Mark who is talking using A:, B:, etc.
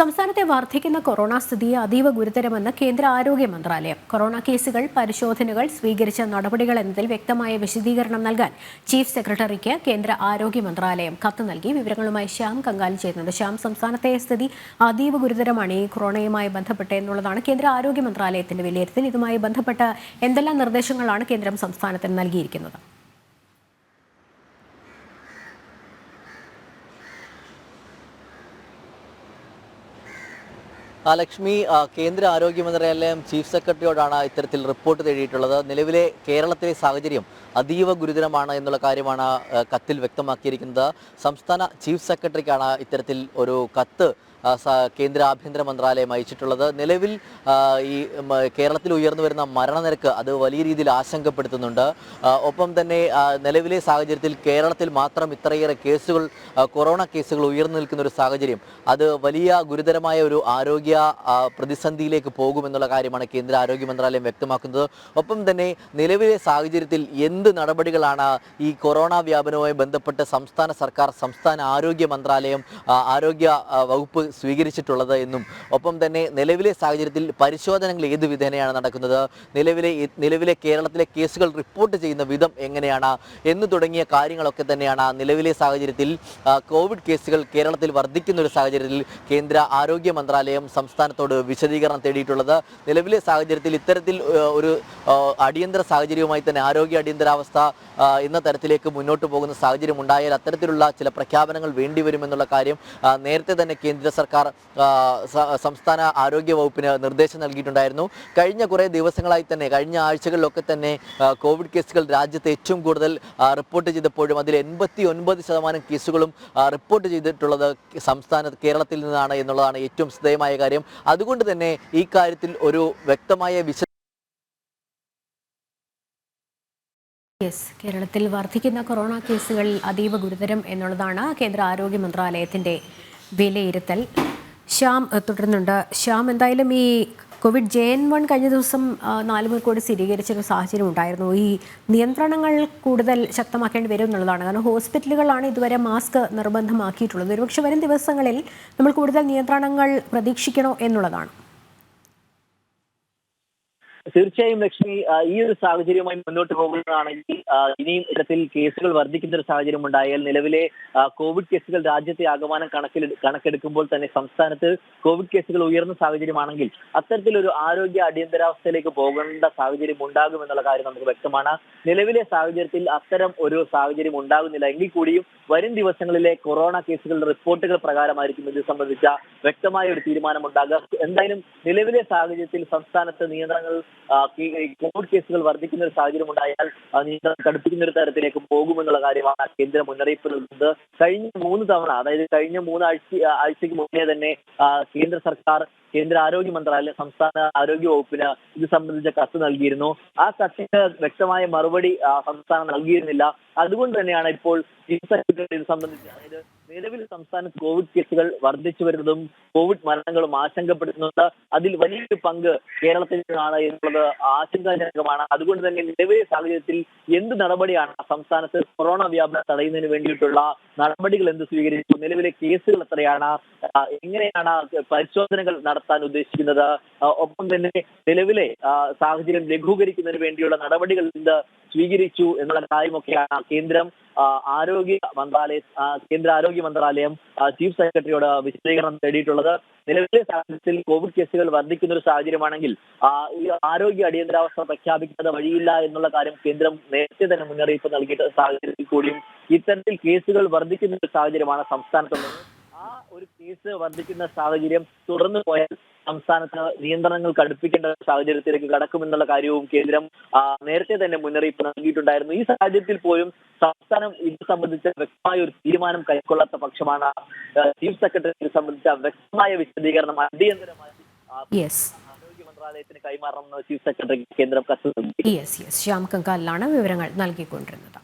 A: സംസ്ഥാനത്തെ വർദ്ധിക്കുന്ന കൊറോണ സ്ഥിതി അതീവ ഗുരുതരമെന്ന് കേന്ദ്ര ആരോഗ്യ മന്ത്രാലയം. കൊറോണ കേസുകൾ പരിശോധനകൾ സ്വീകരിച്ച നടപടികൾ എന്നതിൽ വ്യക്തമായ വിശദീകരണം നൽകാൻ ചീഫ് സെക്രട്ടറിക്ക് കേന്ദ്ര ആരോഗ്യ മന്ത്രാലയം കത്ത് നൽകി. വിവരങ്ങളുമായി ശ്യാം കങ്കാലി ചേരുന്നത് ശ്യാം സംസ്ഥാനത്തെ സ്ഥിതി അതീവ ഗുരുതരമാണ്. ഈ കൊറോണയുമായി ബന്ധപ്പെട്ട് എന്നുള്ളതാണ് കേന്ദ്ര ആരോഗ്യ മന്ത്രാലയത്തിന്റെ വിലയിരുത്തൽ. ഇതുമായി ബന്ധപ്പെട്ട എന്തെല്ലാം നിർദ്ദേശങ്ങളാണ് കേന്ദ്രം സംസ്ഥാനത്തിന് നൽകിയിരിക്കുന്നത്?
B: ലക്ഷ്മി കേന്ദ്ര ആരോഗ്യ മന്ത്രാലയം ചീഫ് സെക്രട്ടറിയോടാണ് ഇത്തരത്തിൽ റിപ്പോർട്ട് തേടിയിട്ടുള്ളത്. നിലവിലെ കേരളത്തിലെ സാഹചര്യം അതീവ ഗുരുതരമാണ് എന്നുള്ള കാര്യമാണ് കത്തിൽ വ്യക്തമാക്കിയിരിക്കുന്നത്. സംസ്ഥാന ചീഫ് സെക്രട്ടറിക്കാണ് ഇത്തരത്തിൽ ഒരു കത്ത് കേന്ദ്ര ആഭ്യന്തര മന്ത്രാലയം അയച്ചിട്ടുള്ളത്. നിലവിൽ ഈ കേരളത്തിൽ ഉയർന്നു വരുന്ന മരണനിരക്ക് അത് വലിയ രീതിയിൽ ആശങ്കപ്പെടുത്തുന്നുണ്ട്. ഒപ്പം തന്നെ നിലവിലെ സാഹചര്യത്തിൽ കേരളത്തിൽ മാത്രം ഇത്രയേറെ കേസുകൾ കൊറോണ കേസുകൾ ഉയർന്നു നിൽക്കുന്ന ഒരു സാഹചര്യം അത് വലിയ ഗുരുതരമായ ഒരു ആരോഗ്യ ആ, പ്രതിസന്ധിയിലേക്ക് പോകുമെന്നുള്ള കാര്യമാണ് കേന്ദ്ര ആരോഗ്യ മന്ത്രാലയം വ്യക്തമാക്കുന്നത്. ഒപ്പം തന്നെ നിലവിലെ സാഹചര്യത്തിൽ എന്ത് നടപടികളാണ് ഈ കൊറോണ വ്യാപനവുമായി ബന്ധപ്പെട്ട് സംസ്ഥാന സർക്കാർ സംസ്ഥാന ആരോഗ്യ മന്ത്രാലയം ആരോഗ്യ വകുപ്പ് സ്വീകരിച്ചിട്ടുള്ളത് എന്നും ഒപ്പം തന്നെ നിലവിലെ സാഹചര്യത്തിൽ പരിശോധനകൾ ഏത് വിധേനയാണ് നടക്കുന്നത് നിലവിലെ നിലവിലെ കേരളത്തിലെ കേസുകൾ റിപ്പോർട്ട് ചെയ്യുന്ന വിധം എങ്ങനെയാണ് എന്ന് തുടങ്ങിയ കാര്യങ്ങളൊക്കെ തന്നെയാണ് നിലവിലെ സാഹചര്യത്തിൽ കോവിഡ് കേസുകൾ കേരളത്തിൽ വർദ്ധിക്കുന്ന ഒരു സാഹചര്യത്തിൽ കേന്ദ്ര ആരോഗ്യ മന്ത്രാലയം സംസ്ഥാനത്തോട് വിശദീകരണം തേടിയിട്ടുള്ളത്. നിലവിലെ സാഹചര്യത്തിൽ ഇത്തരത്തിൽ ഒരു അടിയന്തര സാഹചര്യവുമായി തന്നെ ആരോഗ്യ അടിയന്തരാവസ്ഥ എന്ന തരത്തിലേക്ക് മുന്നോട്ട് പോകുന്ന സാഹചര്യം ഉണ്ടായാൽ അത്തരത്തിലുള്ള ചില പ്രഖ്യാപനങ്ങൾ വേണ്ടിവരുമെന്നുള്ള കാര്യം നേരത്തെ തന്നെ കേന്ദ്ര സർക്കാർ സംസ്ഥാന ആരോഗ്യ വകുപ്പിന് നിർദ്ദേശം നൽകിയിട്ടുണ്ടായിരുന്നു. കഴിഞ്ഞ കുറേ ദിവസങ്ങളായി തന്നെ കഴിഞ്ഞ ആഴ്ചകളിലൊക്കെ തന്നെ കോവിഡ് കേസുകൾ രാജ്യത്ത് ഏറ്റവും കൂടുതൽ റിപ്പോർട്ട് ചെയ്തപ്പോഴും അതിൽ എൺപത്തി ഒൻപത് ശതമാനം കേസുകളും റിപ്പോർട്ട് ചെയ്തിട്ടുള്ളത് സംസ്ഥാന കേരളത്തിൽ നിന്നാണ് എന്നുള്ളതാണ് ഏറ്റവും ശ്രദ്ധേയമായ കാര്യം. അതുകൊണ്ട് തന്നെ ഈ കാര്യത്തിൽ ഒരു വ്യക്തമായ വിശ
A: യെസ് കേരളത്തിൽ വർദ്ധിക്കുന്ന കൊറോണ കേസുകൾ അതീവ ഗുരുതരം എന്നുള്ളതാണ് കേന്ദ്ര ആരോഗ്യ മന്ത്രാലയത്തിന്റെ വിലയിരുത്തൽ. ശ്യാം തുടരുന്നുണ്ട്. ശ്യാം എന്തായാലും ഈ കോവിഡ് ജെ എൻ വൺ കഴിഞ്ഞ ദിവസം നാല് പേർ കൂടി സ്ഥിരീകരിച്ചൊരു സാഹചര്യം ഉണ്ടായിരുന്നു. ഈ നിയന്ത്രണങ്ങൾ കൂടുതൽ ശക്തമാക്കേണ്ടി വരും എന്നുള്ളതാണ്. കാരണം ഹോസ്പിറ്റലുകളാണ് ഇതുവരെ മാസ്ക് നിർബന്ധമാക്കിയിട്ടുള്ളത്. ഒരുപക്ഷെ വരും ദിവസങ്ങളിൽ നമ്മൾ കൂടുതൽ നിയന്ത്രണങ്ങൾ പ്രതീക്ഷിക്കണോ എന്നുള്ളതാണ്.
C: തീർച്ചയായും ലക്ഷ്മി ഈ ഒരു സാഹചര്യവുമായി മുന്നോട്ട് പോകുന്നതാണെങ്കിൽ ഇനിയും ഇത്തരത്തിൽ കേസുകൾ വർദ്ധിക്കുന്ന ഒരു സാഹചര്യം ഉണ്ടായാൽ നിലവിലെ കോവിഡ് കേസുകൾ രാജ്യത്തെ ആകമാനം കണക്കിൽ കണക്കെടുക്കുമ്പോൾ തന്നെ സംസ്ഥാനത്ത് കോവിഡ് കേസുകൾ ഉയർന്ന സാഹചര്യമാണെങ്കിൽ അത്തരത്തിലൊരു ആരോഗ്യ അടിയന്തരാവസ്ഥയിലേക്ക് പോകേണ്ട സാഹചര്യം ഉണ്ടാകും എന്നുള്ള കാര്യം നമുക്ക് വ്യക്തമാണ്. നിലവിലെ സാഹചര്യത്തിൽ അത്തരം ഒരു സാഹചര്യം ഉണ്ടാകുന്നില്ല. എങ്കിൽ കൂടിയും വരും ദിവസങ്ങളിലെ കൊറോണ കേസുകളുടെ റിപ്പോർട്ടുകൾ പ്രകാരമായിരിക്കും ഇത് സംബന്ധിച്ച വ്യക്തമായ ഒരു തീരുമാനം ഉണ്ടാകുക എന്തായാലും നിലവിലെ സാഹചര്യത്തിൽ സംസ്ഥാനത്ത് നിയന്ത്രണങ്ങൾ കോവിഡ് കേസുകൾ വർദ്ധിക്കുന്ന ഒരു സാഹചര്യം ഉണ്ടായാൽ നിയന്ത്രണം കടുപ്പിക്കുന്ന ഒരു തരത്തിലേക്ക് പോകുമെന്നുള്ള കാര്യമാണ് കേന്ദ്ര മുന്നറിയിപ്പ് നൽകുന്നത്. കഴിഞ്ഞ മൂന്ന് തവണ അതായത് കഴിഞ്ഞ മൂന്നാഴ്ച ആഴ്ചയ്ക്ക് മുന്നേ തന്നെ കേന്ദ്ര സർക്കാർ കേന്ദ്ര ആരോഗ്യ മന്ത്രാലയം സംസ്ഥാന ആരോഗ്യ വകുപ്പിന് ഇത് സംബന്ധിച്ച കത്ത് നൽകിയിരുന്നു. ആ കത്തിന് വ്യക്തമായ മറുപടി സംസ്ഥാനം നൽകിയിരുന്നില്ല. അതുകൊണ്ട് തന്നെയാണ് ഇപ്പോൾ ഇത് സംബന്ധിച്ച് അതായത് നിലവിൽ സംസ്ഥാനത്ത് കോവിഡ് കേസുകൾ വർദ്ധിച്ചു വരുന്നതും കോവിഡ് മരണങ്ങളും ആശങ്കപ്പെടുത്തുന്നുണ്ട്. അതിൽ വലിയൊരു പങ്ക് കേരളത്തിൽ നിന്നാണ് എന്നുള്ളത് ആശങ്കാജനകമാണ്. അതുകൊണ്ട് തന്നെ നിലവിലെ സാഹചര്യത്തിൽ എന്ത് നടപടിയാണ് സംസ്ഥാനത്ത് കൊറോണ വ്യാപനം തടയുന്നതിന് വേണ്ടിയിട്ടുള്ള നടപടികൾ എന്ത് സ്വീകരിച്ചു? നിലവിലെ കേസുകൾ എത്രയാണ്? എങ്ങനെയാണ് പരിശോധനകൾ നടത്താൻ ഉദ്ദേശിക്കുന്നത്? ഒപ്പം തന്നെ നിലവിലെ സാഹചര്യം ലഘൂകരിക്കുന്നതിന് വേണ്ടിയുള്ള നടപടികൾ എന്ത് സ്വീകരിച്ചു എന്നുള്ള കാര്യമൊക്കെയാണ് കേന്ദ്രം ആരോഗ്യ മന്ത്രാലയ കേന്ദ്ര ആരോഗ്യ മന്ത്രാലയം ചീഫ് സെക്രട്ടറിയോട് വിശദീകരണം തേടിയിട്ടുള്ളത്. നിലവിലെ സാഹചര്യത്തിൽ കോവിഡ് കേസുകൾ വർദ്ധിക്കുന്ന ഒരു സാഹചര്യമാണെങ്കിൽ ഈ ആരോഗ്യ അടിയന്തരാവസ്ഥ പ്രഖ്യാപിക്കുന്നത് വഴിയില്ല എന്നുള്ള കാര്യം കേന്ദ്രം നേരത്തെ തന്നെ മുന്നറിയിപ്പ് നൽകിയിട്ട് സാഹചര്യത്തിൽ കൂടിയും ഇത്തരത്തിൽ കേസുകൾ വർദ്ധിക്കുന്ന ഒരു സാഹചര്യമാണ് സംസ്ഥാനത്തുള്ളത്. ആ ഒരു കേസ് വർദ്ധിക്കുന്ന സാഹചര്യം തുടർന്നു പോയാൽ സംസ്ഥാനത്ത് നിയന്ത്രണങ്ങൾ കടുപ്പിക്കേണ്ട സാഹചര്യത്തിലേക്ക് കടക്കുമെന്നുള്ള കാര്യവും കേന്ദ്രം നേരത്തെ തന്നെ മുന്നറിയിപ്പ് നൽകിയിട്ടുണ്ടായിരുന്നു. ഈ സാഹചര്യത്തിൽ പോലും സംസ്ഥാനം ഇത് സംബന്ധിച്ച വ്യക്തമായ ഒരു തീരുമാനം കൈക്കൊള്ളാത്ത പക്ഷമാണ് ചീഫ് സെക്രട്ടറി ഇത് സംബന്ധിച്ച വ്യക്തമായ വിശദീകരണം അടിയന്തരമായി ആരോഗ്യ മന്ത്രാലയത്തിന് കൈമാറണമെന്ന് ചീഫ് സെക്രട്ടറി കേന്ദ്രം കത്ത് നൽകി
A: ശ്യാം കങ്കാലിലാണ് വിവരങ്ങൾ നൽകിക്കൊണ്ടിരുന്നത്.